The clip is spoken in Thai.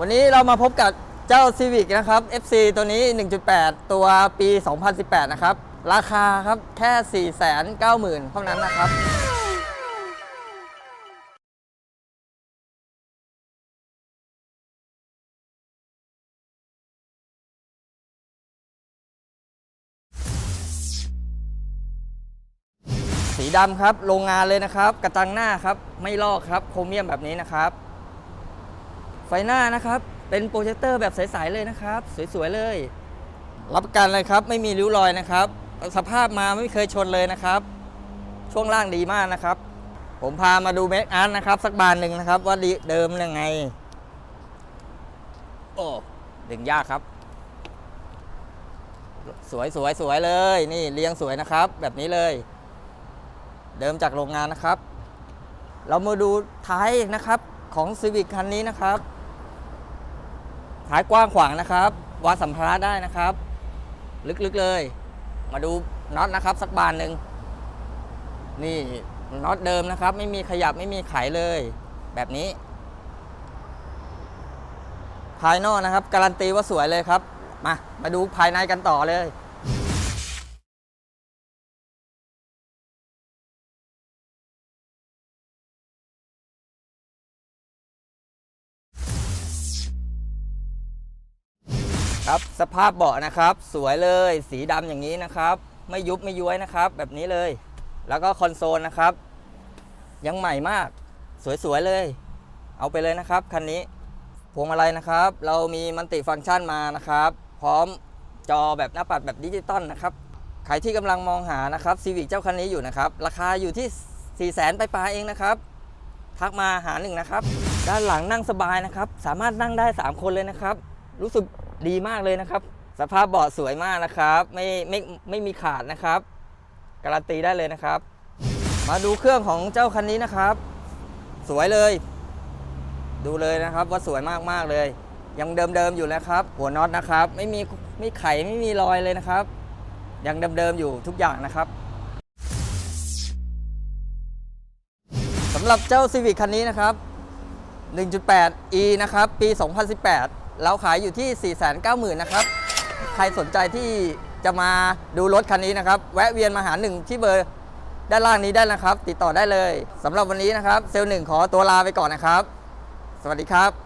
วันนี้เรามาพบกับเจ้า Civic นะครับ FC ตัวนี้ 1.8 ตัวปี 2018 นะครับ ราคาครับแค่ 490,000 เท่านั้นนะครับ สีดำครับ โรงงานเลยนะครับ กระจังหน้าครับ ไม่ลอกครับ โครเมียมแบบนี้นะครับ ไฟหน้านะครับ เป็นโปรเจคเตอร์แบบใสๆเลยนะครับ สวยๆเลย รับประกันเลยครับ ไม่มีริ้วรอยนะครับ สภาพมาไม่เคยชนเลยนะครับ ช่วงล่างดีมากนะครับ ผมพามาดูเมคอาร์ตนะครับ สักบานหนึ่งนะครับ ว่าดีเดิมยังไง โอ้ดึงยากครับ สวยสวยสวยเลย นี่เรียงสวยนะครับ แบบนี้เลย เดิมจากโรงงานนะครับ เรามาดูท้ายนะครับของ Civic คันนี้นะครับ ท้ายกว้างขวางนะครับวางสัมภาระได้นะครับ ลึกๆเลย มาดูน็อตนะครับ สักบานหนึ่งนี่น็อตเดิมนะครับ ไม่มีขยับไม่มีไขเลย แบบนี้ ภายนอกนะครับ การันตีว่าสวยเลยครับ มามาดูภายในกันต่อเลย ครับสภาพเบาะนะครับ สวยเลยสีดำอย่างนี้นะครับ ไม่ยุบไม่ย้วยนะครับ แบบนี้เลย แล้วก็คอนโซลนะครับ ยังใหม่มาก สวยๆเลย เอาไปเลยนะครับคันนี้พวงมาลัยนะครับ เรามีมันติฟังก์ชันมานะครับ พร้อมจอแบบหน้าปัดแบบดิจิตอลนะครับใครที่กำลังมองหานะครับซีวิกเจ้าคันนี้อยู่นะครับ ราคาอยู่ที่ 4 0 0 0 0 0ไปปลายๆเองนะครับ ทักมาหาหนึ่งนะครับ ด้านหลังนั่งสบายนะครับ สามารถนั่งได้ 3 คนเลยนะครับ รู้สึก ดีมากเลยนะครับ สภาพเบาะสวยมากนะครับ ไม่ไม่ไม่มีขาดนะครับ การันตีได้เลยนะครับ มาดูเครื่องของเจ้าคันนี้นะครับ สวยเลย ดูเลยนะครับว่าสวยมากๆเลย ยังเดิมๆอยู่นะครับ หัวน็อตนะครับ ไม่มีไม่ไขไม่มีรอยเลยนะครับ ยังเดิมๆอยู่ทุกอย่างนะครับสำหรับเจ้า Civic คันนี้นะครับ 1.8 e นะครับ ปี 2018 เราขายอยู่ที่ 490,000นะครับ ใครสนใจที่จะมาดูรถคันนี้นะครับ แวะเวียนมาหาหนึ่งที่เบอร์ด้านล่างนี้ได้นะครับ ติดต่อได้เลยสำหรับวันนี้นะครับ เซลล์หนึ่งขอตัวลาไปก่อนนะครับ สวัสดีครับ